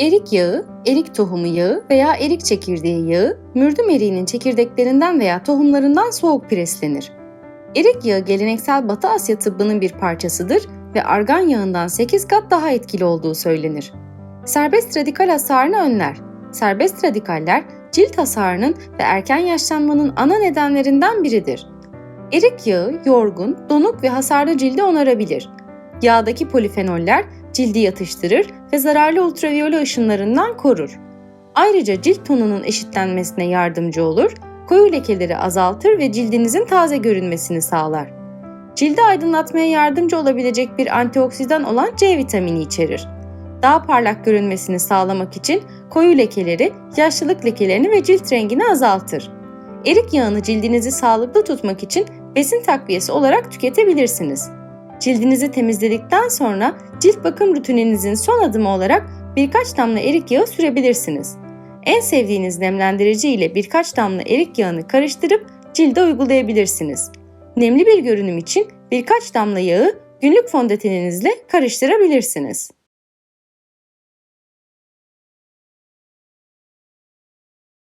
Erik yağı, erik tohumu yağı veya erik çekirdeği yağı, mürdüm eriğinin çekirdeklerinden veya tohumlarından soğuk preslenir. Erik yağı geleneksel Batı Asya tıbbının bir parçasıdır ve argan yağından 8 kat daha etkili olduğu söylenir. Serbest radikal hasarını önler. Serbest radikaller cilt hasarının ve erken yaşlanmanın ana nedenlerinden biridir. Erik yağı yorgun, donuk ve hasarlı cildi onarabilir. Yağdaki polifenoller cildi yatıştırır ve zararlı ultraviyole ışınlarından korur. Ayrıca cilt tonunun eşitlenmesine yardımcı olur, koyu lekeleri azaltır ve cildinizin taze görünmesini sağlar. Cildi aydınlatmaya yardımcı olabilecek bir antioksidan olan C vitamini içerir. Daha parlak görünmesini sağlamak için koyu lekeleri, yaşlılık lekelerini ve cilt rengini azaltır. Erik yağını cildinizi sağlıklı tutmak için besin takviyesi olarak tüketebilirsiniz. Cildinizi temizledikten sonra cilt bakım rutininizin son adımı olarak birkaç damla erik yağı sürebilirsiniz. En sevdiğiniz nemlendirici ile birkaç damla erik yağını karıştırıp cilde uygulayabilirsiniz. Nemli bir görünüm için birkaç damla yağı günlük fondöteninizle karıştırabilirsiniz.